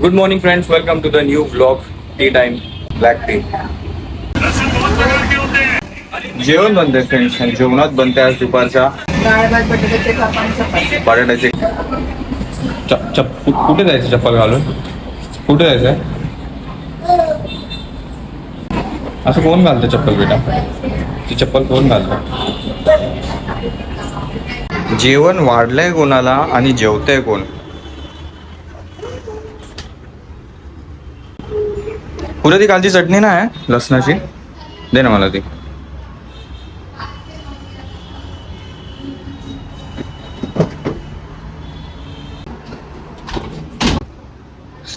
Good morning friends welcome to the new blog tea time black tea जेवण बनते friends आणि जेवणात बनते आज दुपारच्या बटाट्याचे. कुठे जायचं चप्पल घालून? कुठे जायचंय? असं कोण घालतं चप्पल बेटा? ती चप्पल कोण घालतं? जेवण वाढलंय कोणाला आणि जेवतंय कोण? पुढे ती कालची चटणी ना आहे लसणाची. दे ना मला ती.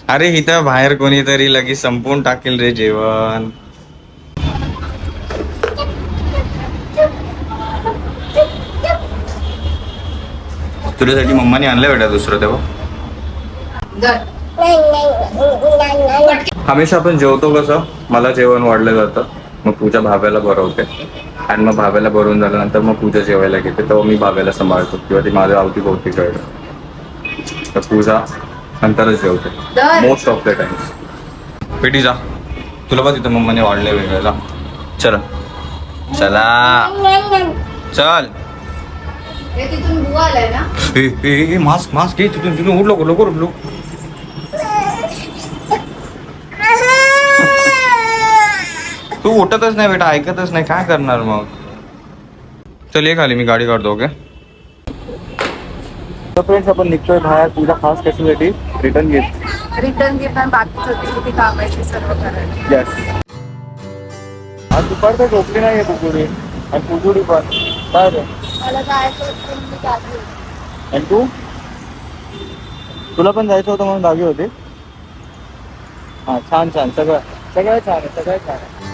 अरे इथं बाहेर कोणीतरी लगेच संपवून टाकेल रे जेवण. तुझ्यासाठी मम्माने आणलं बेटा दुसरं तेव्हा. हमेशा आपण जेवतो कसं? मला जेवण वाढलं जातं. मग पूजा भाव्याला भरवते. आणि मग भाव्याला भरून झाल्यानंतर मग पूजा जेवायला घेते. तेव्हा मी भाव्याला सांभाळतो. किंवा ती माझ्या अवतीभोवती कळतं तर पूजा नंतरच जेवते. मोस्ट ऑफ द टाइम्स पेटी जा. तुला बघ तिथं मम्माने वाढले वेगळं. जा. चला. चला. चल. Mask mask. घे तिथून तिथून. उठ लवकर लवकर उठ लवकर. तू उठतच नाही बेटा ऐकतच नाही. काय करणार मग? चल ये खाली मी गाडी काढतो ओके तर फ्रेंड्स आपण निघतोय बाहेर. तुझ्या खास कशासाठी रिटर्न गिफ्ट रिटर्न घेताना बाकीच होते. किती काम आहे ते सर्व करायला येस आज दुपारचं झोपली नाही आहे कुकुडी आणि कुजुडी पण. काय रे मला जायचं होतं. आणि तू? तुला पण जायचं होतं म्हणून जागी होती? हा छान छान. सगळं सगळं छान आहे सगळं छान आहे.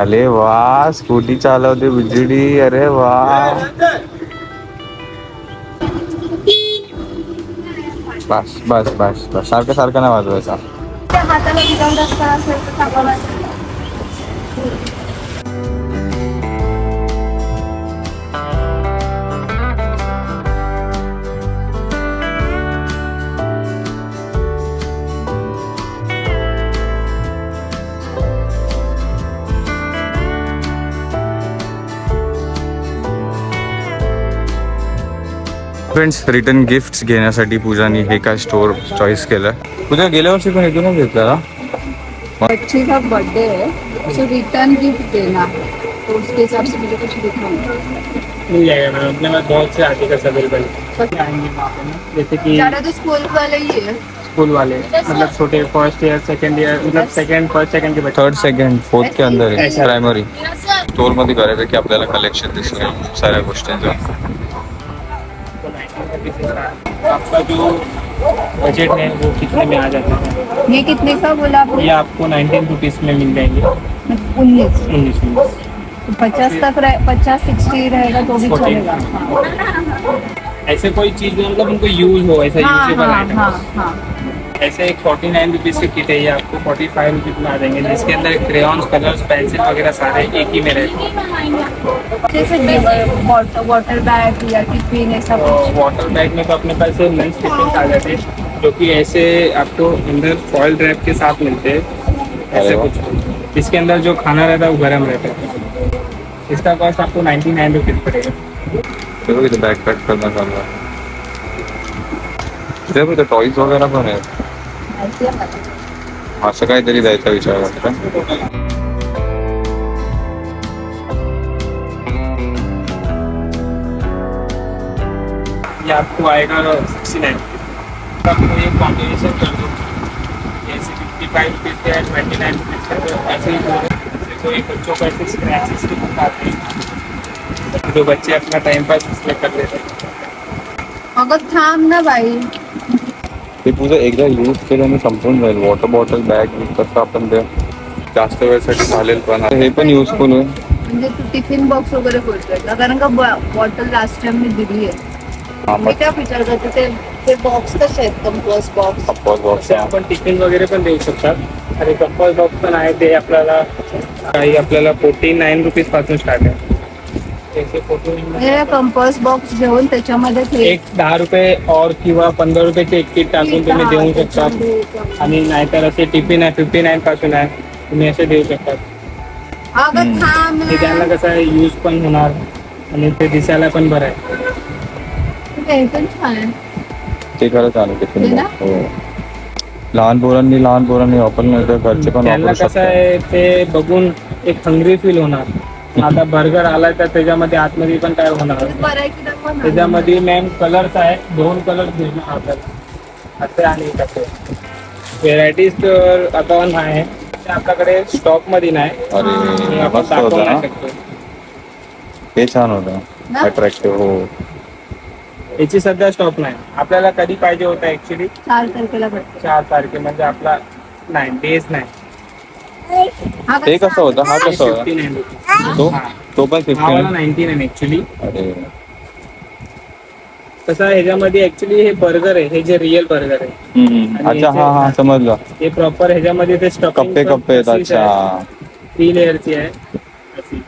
अरे वा स्कूटी चालवते बिजडी अरे वा बस बस बस बस. सारखं सारखं नाही वाजवायचा. फ्रेंड्स रिटर्न गिफ्ट घेण्यासाठी पूजानी हे काय स्टोर चॉईस केलं पूजा गेल्या वर्षी पण इथूनच घेतला बच्चे का बर्थडे है सो रिटर्न गिफ्ट देना तो उसके हिसाब से मुझे कुछ दिखाना मिल जाएगा मैम अपने पास बहुत से आर्टिकल्स अवेलेबल आएँगे वहाँ पे ना? जैसे कि ज़्यादा तो स्कूल वाले ही है। स्कूल वाले मतलब छोटे फ़र्स्ट ईयर सेकंड ईयर मतलब सेकंड फ़र्स्ट सेकंड के बच्चे। थर्ड सेकंड फोर्थ के अंदर. प्रायमरी स्टोर मध्ये बऱ्यापैकी आपल्याला कलेक्शन खूप साऱ्या गोष्टींचं. आपका जो बजट है वो कितने में आ जाता है? ये कितने का बोला ये आपको नाइनटीन रुपीज़ में मिल जाएँगे। उन्नीस। उन्नीस उन्नीस तो पचास तक रहे पचास सिक्सटी रहेगा तो भी चलेगा। हाँ ऐसे कोई चीज़ मतलब उनको यूज़ हो ऐसा हाँ यूजेबल हाँ आइटम हाँ हाँ। ऐसे एक फोर्टी नाइन रुपीज़ की किट है ये आपको फोर्टी फाइव रुपीज़ में आ जाएँगे जिसके अंदर क्रेयॉन्स कलर्स पेंसिल वगैरह सारे एक ही में रहते हैं। जैसे वाटर बैग या टिफ़िन ऐसा वाटर बैग में तो अपने पास लंच टिफ़िन आ जाते हैं जो कि ऐसे आपको अंदर फॉइल ड्रैप के साथ मिलते हैं ऐसे कुछ। इसके अंदर जो खाना रहता है वो गर्म रहता है। इसका कॉस्ट आपको नाइन्टी नाइन रुपीज़ पड़ेगा। ते बघ इथे बॅग पॅक करणं चालू आहे ते बघ टॉईज वगैरे पण आहेत माहिती आहे मला. असं काहीतरी द्यायचा विचार वाटतं. ये आपको आएगा सिक्सटी नाइन आपको ये कॉम्बिनेशन कर दो फिफ्टी फाइव है ट्वेंटी नाइन के ऐसे ही दो जैसे कोई बच्चों को ऐसे स्क्रैचेस के बुक हैं जो बच्चे अपना टाइम पास कर लेते हैं थांब ना बाई. ते तुझं एकदा यूज केल्याने संपून जाईल. वॉटर बॉटल बॅग कसं आपण ते जास्त वेळसाठी चालेल पण हे पण युजफुल आहे. म्हणजे तू टिफिन बॉक्स वगैरे बोलतोय का? कारण का बॉटल लास्ट टाइम मी दिली आहे. हा मी मग काय विचार करते ते ते बॉक्स कसे आहेत? कंपोस्ट बॉक्स कंपोस्ट बॉक्स असे आपण टिफिन वगैरे पण देऊ शकतात. आणि कंपॉस बॉक्स पण आहे ते आपल्याला काही आपल्याला फोर्टी नाईन रुपीजपासून स्टार्ट आहे. हे कंपोस्ट बॉक्स घेऊन त्याच्यामध्ये ते- एक दहा रुपये और किंवा पंधरा रुपयाचे एक किट टाकून तुम्ही देऊ शकता. आणि नाहीतर असे टिफिन आहे फिफ्टी नाईन पासून आहे. तुम्ही असे देऊ शकता. अगं थांब ते त्यांना कसं आहे यूज पण होणार. आणि ते दिसायला पण बरं आहे. ते पण छान आहे. ते खरंच आलं टिफिन हे ना? हो. लहान पोरांनी लहान पोरांनी वापरलं नाही तर घरचे पण त्यांना वापरू कसं शकतात. आहे ते बघून एक हंग्री फील होणार. आता बर्गर आलाय तर त्याच्यामध्ये आतमध्ये पण काय होणार. त्याच्यामध्ये मॅम कलर्स आहे दोन कलर भेटणार आपल्याला. असे आणि तसे. व्हेरायटीज तर आता ते आपल्याकडे स्टॉकमध्ये नाही आपण दाखवू नाही शकतो. ते छान होतं? अट्रॅक्टिव्ह हो. याची सध्या स्टॉक नाही. आपल्याला कधी पाहिजे होता ऍक्च्युली चार तारखेला चार तारखे. म्हणजे आपला नाही डेज नाही. ते कसं होतं? हा कसं होता? तो? तो पण फिफ्टीन नाईन्टी नाईन ऍक्च्युली अरे. कसं आहे, ह्याच्यामध्ये ऍक्च्युली हे बर्गर आहे हे जे रिअल बर्गर आहे. हम्म. आणि अच्छा हा हा समजलं. हे प्रॉपर ह्याच्यामध्ये ते स्टफिंग कप्पे कप्पे आहेत अच्छा. थ्री लेअरची आहे. अशी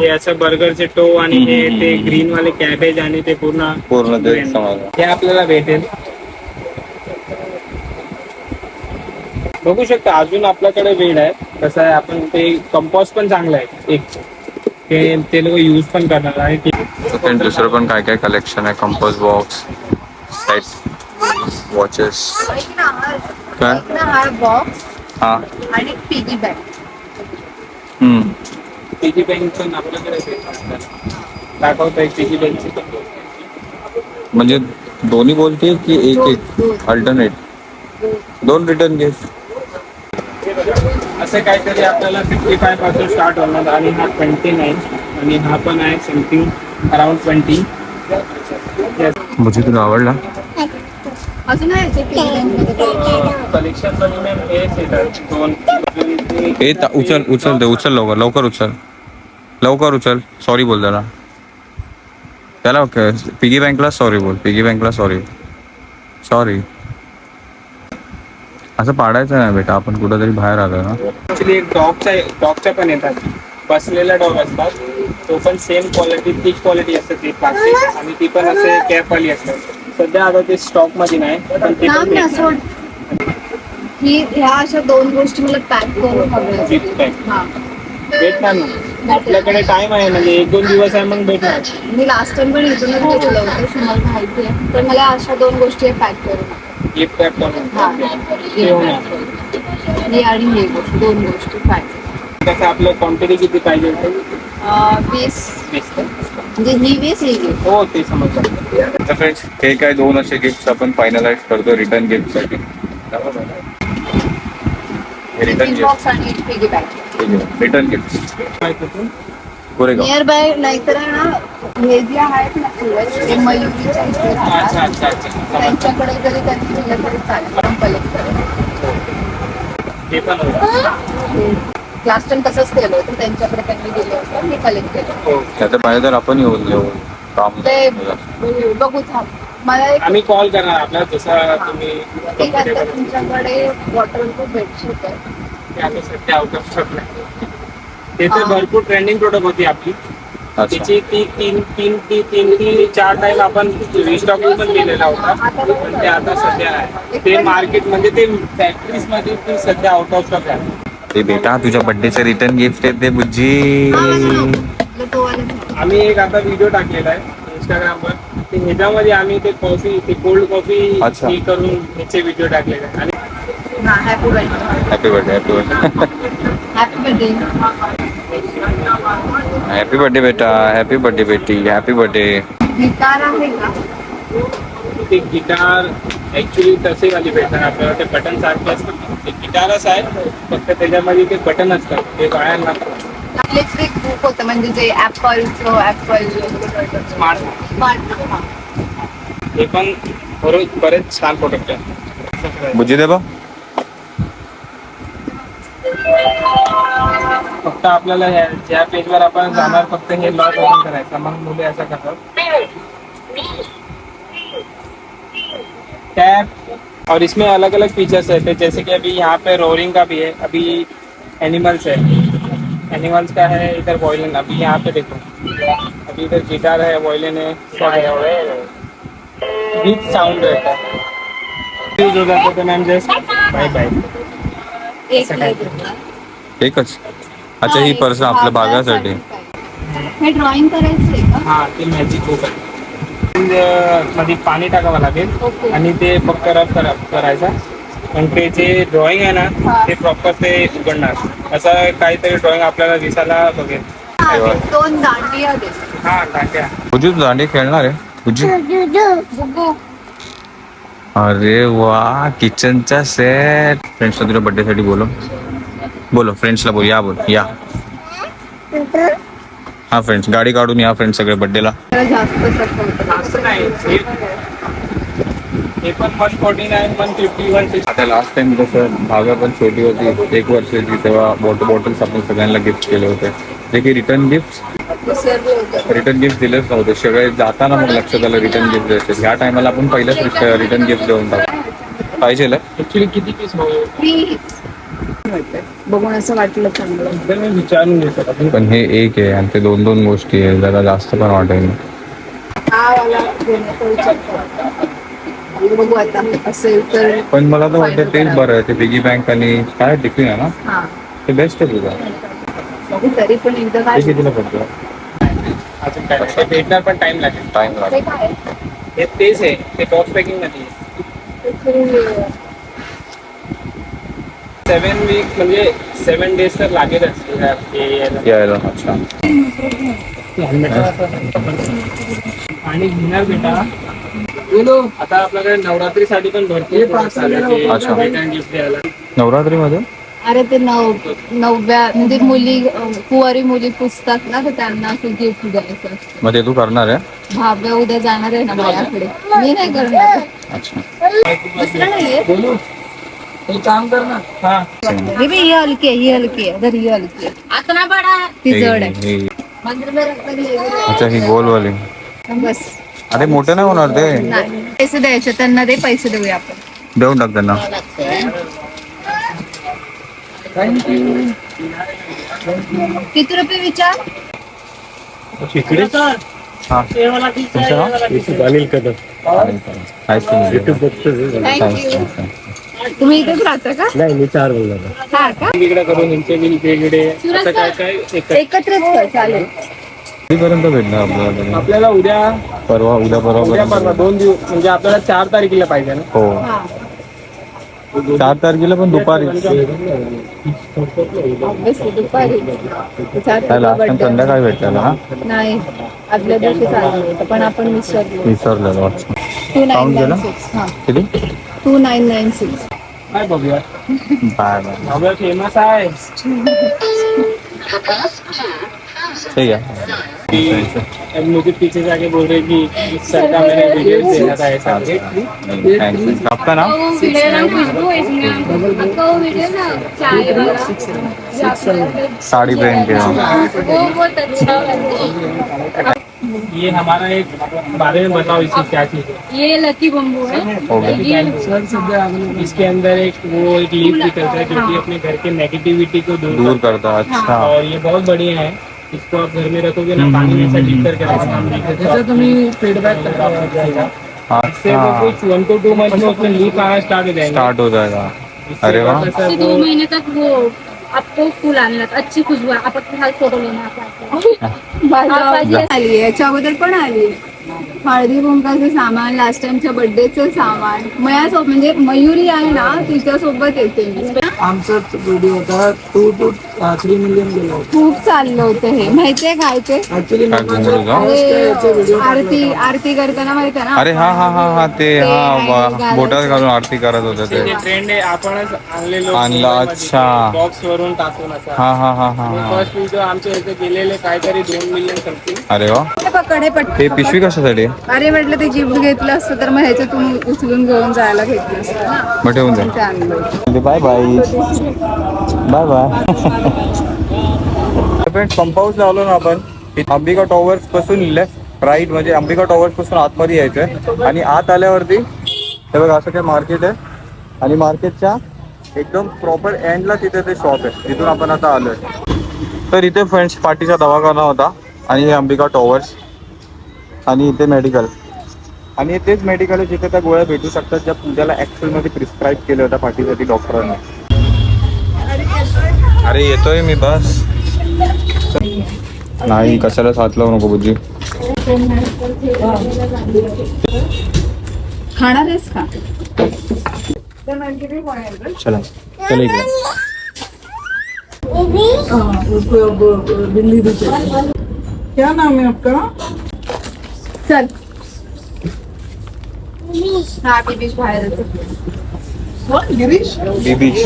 हे असं बर्गरचे टो आणि हे हम्म. ते ग्रीन वाले कॅबेज आणि ते पूर्ण पूर्ण ते. समजलं. हे आपल्याला भेटेल. बघू शकता अजून आपल्याकडे वेळ आहे. कसं आहे आपण ते कंपोस्ट पण चांगलं आहे. एक ते ते लोक यूज पण करणार आणि ते- आणि दुसरं पण काय काय कलेक्शन आहे? कंपोस्ट बॉक्स सेट वॉचेस काय? हा. बॉक्स हा आणि पिगी बँक हम्म. पिगी बँक पण आपल्याकडे दाखवतो एक पिगी बँकची पण म्हणजे दोन्ही बोलते की एक एक. अल्टरनेट दोन. रिटर्न गिफ्ट असं काहीतरी आपल्याला फिफ्टी फायपासून स्टार्ट होणार आणि हा ट्वेंटी नाईन आणि हा पण आहे समथिंग अराउंड ट्वेंटी म्हणजे तुला आवडला? ए ता- उचल उचल दे उचल लवकर लवकर उचल. लवकर उचल. सॉरी बोल जरा त्याला पिगी बँकला सॉरी बोल. पिगी बँकला सॉरी सॉरी असं पाडायचं नाही बेटा आपण कुठंतरी बाहेर आलो ना. ऍक्च्युली एक डॉगचा डॉगच्या पण येतात. बसलेला डॉग असतात. तो पण सेम क्वालिटी तीच क्वालिटी असते ती प्लास्टिक आणि ती पण असे कॅप वाली असतात. सध्या आता ते स्टॉकमध्ये नाही पण ते पण भेटणार. ही ह्या अशा दोन गोष्टी मला पॅक करून हव्या. Gift pack. हा. भेटणार ना. आपल्याकडे टाइम आहे म्हणजे एक दोन दिवस आहे मग भेटणार. मी लास्ट टाइम पण इथूनच घेतलं होतं तुम्हाला माहिती आहे. तर मला अशा दोन गोष्टी पॅक करून. हा. होणार ही आणि ही गोष्ट दोन गोष्टी पॅक कसं आपलं क्वांटिटी किती पाहिजे होते? वीस. वीस का? म्हणजे ही वीस ही वीस हो ते समजतं फ्रेंड्स हे काय दोन असे गिफ्ट आपण फायनलाइज करतो रिटर्न गिफ्टसाठी. रिटर्न गिफ्ट आणि return gift? Koregaon. Nearby नाहीतर आहे ना हे जे आहेत ना फुलं ते मयुरीच्या इथे अच्छा राहतात. अच्छा अच्छा समजलं. त्यांच्याकडे जरी त्यांनी दिलं तरी चालेल कलेक्ट करेल ते पण होतं. लास्ट टाइम तसंच केलं होतं त्यांच्याकडे त्यांनी दिलं होतं मी कलेक्ट केलं हो त्याचं पाहिजे तर आपण येऊन येऊ काम ते बघू थांब. मला एक आम्ही कॉल करणार आपल्याला जसा तुम्ही एक आता comfortable तुमच्याकडे वॉटरप्रूफ बेडशीट आहे. ते आता सध्या आउट ऑफ स्टॉक नाही. ते तर भरपूर ट्रेंडिंग प्रोडक्ट होती आपली तिची ती तीन तीन ती तीन ती चार टाइम आपण रिस्टॉक पण केलेला होता। पण ते आता सध्या आहे ते मार्केट म्हणजे ते फॅक्टरीज मध्ये ती सध्या आउट ऑफ़ स्टॉक आहे। ते बेटा तुझ्या बर्थडेचं रिटर्न गिफ्ट आहे ते बुज्जी। हा, तो नाव. आम्ही एक आता व्हिडिओ टाकलेला आहे इंस्टाग्रामवर ते ह्याच्यामध्ये आम्ही ते कॉफ़ी ते कोल्ड कॉफ़ी अच्छा. हे करून ह्याचे व्हिडिओ टाकलेले आहे आणि हा happy birthday happy birthday happy birthday happy birthday happy birthday बेटा. हॅपी बर्थडे बेटी. हॅपी बर्थडे गिटार आहे ते गिटार ऍक्च्युली तसे वाली भेटतात. आपल्याला ते बटन सारखे असतात. ते गिटारच आहे. फक्त त्याच्यामध्ये ते बटन असतात. ते बाहेर लागतात इलेक्ट्रिक बुक होतं. म्हणजे जे ऍपलचं ऍपल स्मार्ट स्मार्ट हे. पण बरोबर बरेच छान प्रोडक्ट आहे. बुज्जी दे फक्त आपल्याला ह्या- ज्या पेजवर आपण जाणार फक्त हे लॉक ओपन करायचं. मग मुले असं करतात. टैप और इसमें अलग अलग फीचर्स रहते हैं. जैसे कि अभी यहाँ पे रोरिंग का भी है. अभी एनिमल्स है. एनिमल्स का है इधर बॉयलिंग अभी यहाँ पे देखो. बाकी इधर गिटार है वायलिन है सब है. साउंड रहता है. यूज़ हो जाता तो मैम जस्ट बाय बाय एक? एकच अच्छा ही पर्सन आपल्या भागासाठी. हे ड्रॉइंग करायचं आहे का? हा ते मॅजिक बुक आहे. मध्ये पाणी टाकावं लागेल. आणि ते फक्त रफ करा करायचा. पण ते जे ड्रॉइंग आहे हा. ना ते प्रॉपर ते उघडणार. असं काहीतरी ड्रॉइंग आपल्याला दिसायला बघेल. हा, ते दोन दांडिया दे. हा टाक्या तुझी दांडी खेळणार आहे अरे वा किचनचा सेट फ्रेंड्सला तुझ्या birthday साठी बोलो बोलो फ्रेंड्सला बोल या बोल या. हा फ्रेंड्स गाडी काढून या फ्रेंड्स सगळे बर्थडेला आता लास्ट टाइम कसं भागा पण छोटी होती एक वर्षाची तेव्हा बॉटल बॉटल्स आपण सगळ्यांना गिफ्ट केले होते. जे की रिटर्न गिफ्ट रिटर्न गिफ्ट दिलेच नव्हते. सगळे जाताना मग लक्षात आलं रिटर्न गिफ्ट द्यायचे. ह्या टायमाला आपण पहिल्याच रिटर्न गिफ्ट देऊन टाकू. पाहिजे ऍक्च्युली किती पीस बघून असं वाटलं चांगलं पण हे एक आहे आणि ते दोन दोन गोष्टी आहे. जरा जास्त पण वाटेल. हा पण मला तर वाटतं तेच बरं आहे. ते पिगी बँक आणि काय टिफ़िन आहे ना? ते बेस्ट आहे तुझं. तरी पण एकदा काय कितीला पडतं ते भेटणार पण टाइम लागेल. टाइम लागेल. हे तेच आहे. ते बॉक्स पॅकिंग मध्ये आहे. ते सेवन वीक म्हणजे सेवन डेज तर लागेलच. हे यायला. अच्छा. आणि घेणार बेटा. आता आपल्याकडे नवरात्रीसाठी पण भरपूर products आले ते अच्छा. return gift द्यायला. नवरात्रीमध्ये? अरे ते नव नवव्या म्हणजे मुली अं, कुवारी मुली पुसतात ना तर त्यांना असं गिफ्ट द्यायचं असतं. मग ते तू करणार आहे? भाव्या उद्या जाणार आहे ना माझ्याकडे. मी नाही करणार. अच्छा. दुसरं नाहीये. बोलू. एक काम कर ना. हा. हे बी ही हलकी आहे ही हलकी आहे. धर ही हलकी आहे. ती जड आहे. हे- हे- मंदिर में ये अच्छा ही गोलवाली. बस. अरे मोठे नाही होणार ते? नाही. पैसे द्यायचे त्यांना दे पैसे देऊया आपण. देऊन टाक त्यांना. किती रुपये विचार? इकडे? हा. तुमचं नाव? Anil Kadam Nice to meet you. Thank you. तुम्ही इथेच राहता का? नाही मी चार बोलणार हा का? वेगळं करून यांचे बिल वेगळे असं काय काय एक एकत्रच कर चालेल. कधीपर्यंत भेटणार आपल्याला? उद्या परवा उद्या परवा उद्या परवा दोन दिवस म्हणजे आपल्याला चार तारखेला पाहिजे ना? हो. हा. चार तारखेला पण दुपारी. Obviously, दुपारी. चार काय लास्ट टाइम birthday. संध्याकाळी भेटलेला ना नाही आदल्या दिवशी चालू होतं पण आपण विसरलो विसरलेलो अच्छा. To nine? सिक्स हा. किती? टू नाईन नाईन सिक्स काय बघूया? बाय बाय बघूया फेमस आहे. ठीक आहे. अब मुझे पीछे जाके बोल रहे कि सर का मैंने वीडियो देखा था ऐसा थँक्स आपका नाम साड़ी पहन के ये हमारा एक बारे में बताओ इसकी क्या चीज़ है। ये लकी बम्बू है। ये इसके अंदर एक वो एक लीफ निकलता है जो कि अपने घर के नेगेटिविटी को दूर दूर करता करता अच्छा। है। और ये बहुत बढ़िया है। इसको आप घर में रखोगे ना पानी में ऐसा डीप करके रखना जैसा तुम्हें फीडबैक जाएगा। इससे वो कुछ वन टू टू मंथ में उसमें लीफ आना स्टार्ट हो जाएँगे। स्टार्ट हो जाएगा। अरे वाह। से दो महीने तक वो आपको फूल आने लगता अच्छी खुशबू आप अपने हाथ फोटो लेना आप आली आहे. याच्या अगोदर पण आली. हळदी कुंकाचं सामान लास्ट टाइमच्या बर्थडेचं सामान. मयासोबत म्हणजे मयुरी आहे ना तिच्या सोबत येते मी. आमचाच व्हिडिओ होता. टू टू थ्री मिलियन गेला होता. खूप चाललं होतं हे. माहितीये काय ते ऍक्च्युली काय घुमरू का? अरे, आरती आरती करताना माहितीये ना? अरे हा हा हा हा ते ते हा वा-. बोटात घालून आरती करत होते ते. जे ट्रेंड आहे आपणच आणलेलो आणला, अच्छा. बॉक्स वरून टाकून असा. हा हा हा हा फर्स्ट व्हिडिओ आमच्या इथे गेलेले काहीतरी दोन मिलियन समथिंग अरे वा. हे पकड हे पट हे पिशवी कशासाठी? आहे? अरे म्हटलं ते गिफ्ट घेतलं असतं तर मग ह्याच्यातून उचलून घेऊन जायला घेतलं असतं ना. मग ठेवून ते आणलं. Bye bye bye bye friends pump house लावलो ना आपण इथं अंबिका टॉवर्सपासून लेफ्ट राईट म्हणजे अंबिका टॉवर्सपासून आतमध्ये यायचंय. आणि आत आल्यावरती हे बघा असं काय मार्केट आहे. आणि मार्केटच्या एकदम प्रॉपर एंडला तिथे ते शॉप आहे. तिथून आपण आता आलोय. तर इथे फ्रेंड्स पार्टीचा दवाखाना होता. आणि हे अंबिका टॉवर्स आणि इथे मेडिकल आणि हे तेच मेडिकल आहे जिथे त्या गोळ्या भेटू शकतात ज्या पूजाला ॲक्च्युअलमध्ये प्रिस्क्राईब केल्या होत्या पाठीसाठी डॉक्टरांनी अरे येतोय मी बस. नाही कशाला साथ लावू नको बुजी खाणार आहेस का? चला चला इकडे. क्या नाम है आपका? चल. हा बाहेर. गिरीश? बिबीश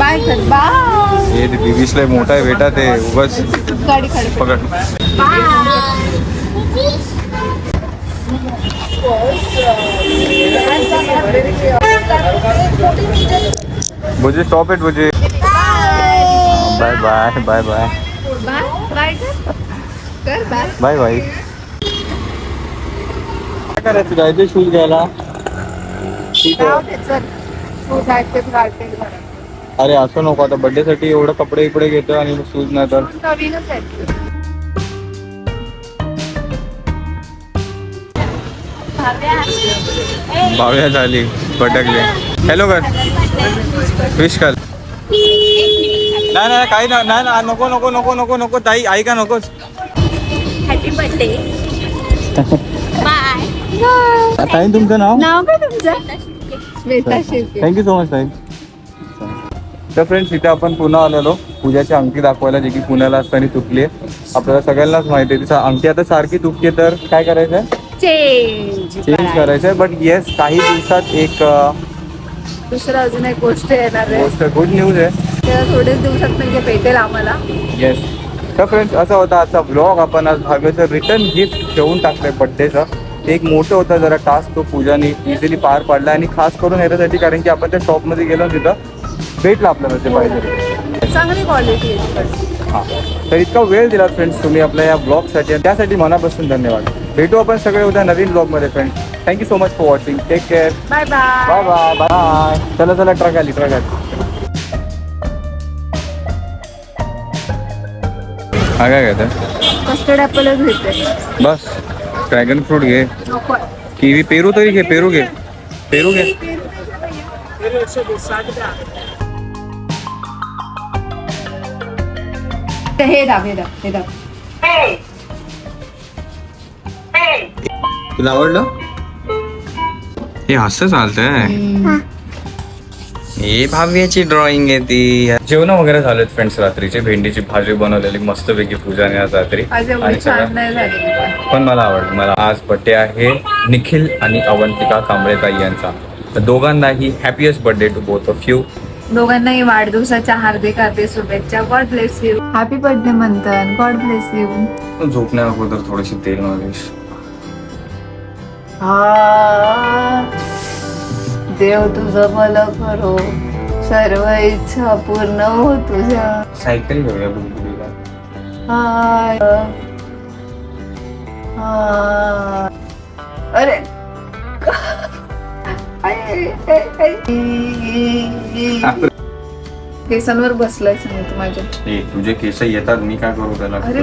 बाय कर बाय. हे बिबीशला मोठा आहे बेटा ते उगाच. गाडी खड पकड. Buji stop it Buji bye. Bye bye bye bye bye. Bye bye. Bye काय करायचं? जायचं शूज घ्यायला? ठीक आहे. अरे असं नको. आता बर्थडे साठी एवढं कपडे इकडे घेतो आणि शूज नाही तर. नवीनच भाव्या झाली. भटकले. हॅलो कर विश कर. नाही नाही काही नाही. नाही नाही, नको नको नको नको नको ताई. ऐका नकोच हॅपी बर्थडे ताई तुमचं नाव? नाव काय तुमचं? श्वेता थँक्यू सो मच ताई तर फ्रेंड्स इथे आपण पुन्हा आलेलो. पूजाची अंगठी दाखवायला जे की पुण्याला असताना तुटली आहे. आपल्याला सगळ्यांनाच माहिती आहे. तिचा अंगठी आता सारखी तुटली तर काय करायचं चेंज चेंज करायचं. बट येस काही दिवसात एक दुसरं अजून एक गोष्ट येणार आहे. गोष्ट गुड न्यूज आहे. थोडेच दिवसात म्हणजे भेटेल आम्हाला. येस तर फ्रेंड्स असा होता आजचा ब्लॉग आपण आज भाव्याचं रिटर्न गिफ्ट ठेवून टाकलंय बड्डेचं एक मोठं होतं जरा टास्क तो पूजाने इझिली पार पाडला आणि खास करून याच्यासाठी कारण की आपण त्या शॉपमध्ये गेलो तिथं भेटलं आपल्याला ते पाहिजे. चांगली क्वालिटी आहे हां. तर इतका वेळ दिला फ्रेंड्स तुम्ही आपल्या या ब्लॉगसाठी त्यासाठी मनापासून धन्यवाद. भेटू आपण सगळे उद्या नवीन ब्लॉगमध्ये friends thank you so much for watching take care bye bye bye bye bye चला चला ट्रक आली ट्रक आली. हा काय घेतं कस्टर्ड ॲपलच घेते बस. ड्रॅगन फ्रूट घे कीवी पेरू तरी घे पेरू घे पेरू घे हे दाब हे दाब हे दाब तुला आवडलं? हे असं चालतंय हे भाव्याची ड्रॉइंग आहे ती. जेवण वगैरे झालेत फ्रेंड्स रात्रीचे. भेंडीची भाजी बनवलेली मस्तपैकी पूजाने आज रात्री. आज एवढी आणि छान सगळं- नाही झाली. पण मला आवडलं. मला आज बड्डे आहे निखिल आणि अवंतिका कांबळेताई यांचा. तर दोघांनाही happiest birthday to both of you दोघांनाही वाढदिवसाच्या हार्दिक हार्दिक शुभेच्छा. God bless you happy birthday म्हणतात गॉड ब्लेस यू झोपण्या अगोदर थोडीशी तेल मालिश. देव तुझं भलं करो. सर्व इच्छा पूर्ण हो तुझ्या. सायकल घेऊया बुलबुलीला. हाय. हाय. अरे. केसांवर बसलाय सांगतो माझ्या. ए, तुझे केस येतात मी काय करू त्याला? अरे